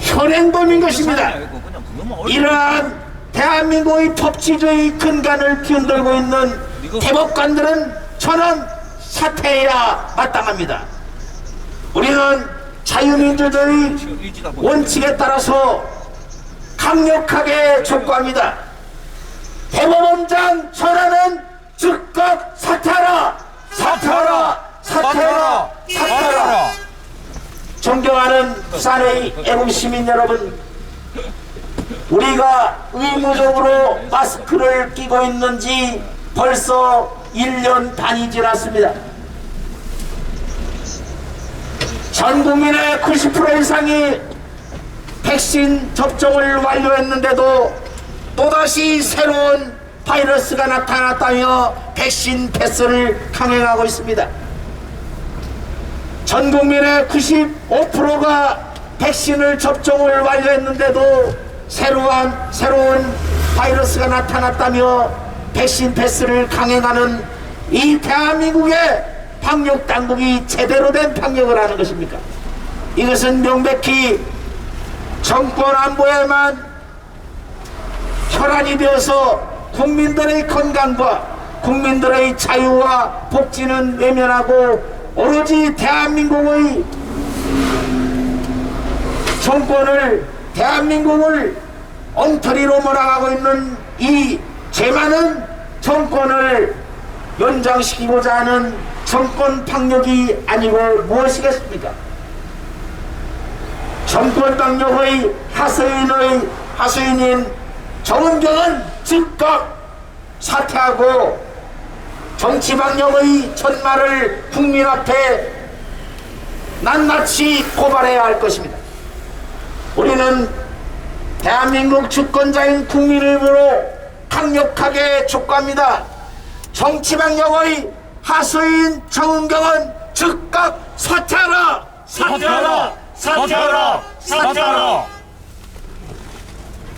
현행범인 것입니다. 이러한 대한민국의 법치주의 근간을 뒤흔들고 있는 대법관들은 저는 사퇴해야 마땅합니다. 우리는 자유민주주의 원칙에 따라서 강력하게 촉구합니다. 대법원장 전하는 즉각 사퇴하라! 사퇴하라! 사퇴하라! 사퇴하라! 존경하는 부산의 애국 시민 여러분, 우리가 의무적으로 마스크를 끼고 있는지 벌써 1년 반이 지났습니다. 전 국민의 90% 이상이 백신 접종을 완료했는데도 또다시 새로운 바이러스가 나타났다며 백신 패스를 강행하고 있습니다. 전 국민의 95%가 백신을 접종을 완료했는데도 새로운 새로운 바이러스가 나타났다며 백신 패스를 강행하는 이 대한민국의 방역 당국이 제대로 된 방역을 하는 것입니까? 이것은 명백히 정권 안보에만 혈안이 되어서 국민들의 건강과 국민들의 자유와 복지는 외면하고 오로지 대한민국의 정권을 대한민국을 엉터리로 몰아가고 있는 이 죄많은 정권을 연장시키고자 하는 정권 방역이 아니고 무엇이겠습니까? 정권 방역의 하수인의 하수인인 정은경은 즉각 사퇴하고 정치 방역의 전말을 국민 앞에 낱낱이 고발해야 할 것입니다. 우리는 대한민국 주권자인 국민을 보러 강력하게 촉구합니다. 정치방역의 하수인 정은경은 즉각 사퇴하라! 사퇴하라! 사퇴하라! 사퇴하라!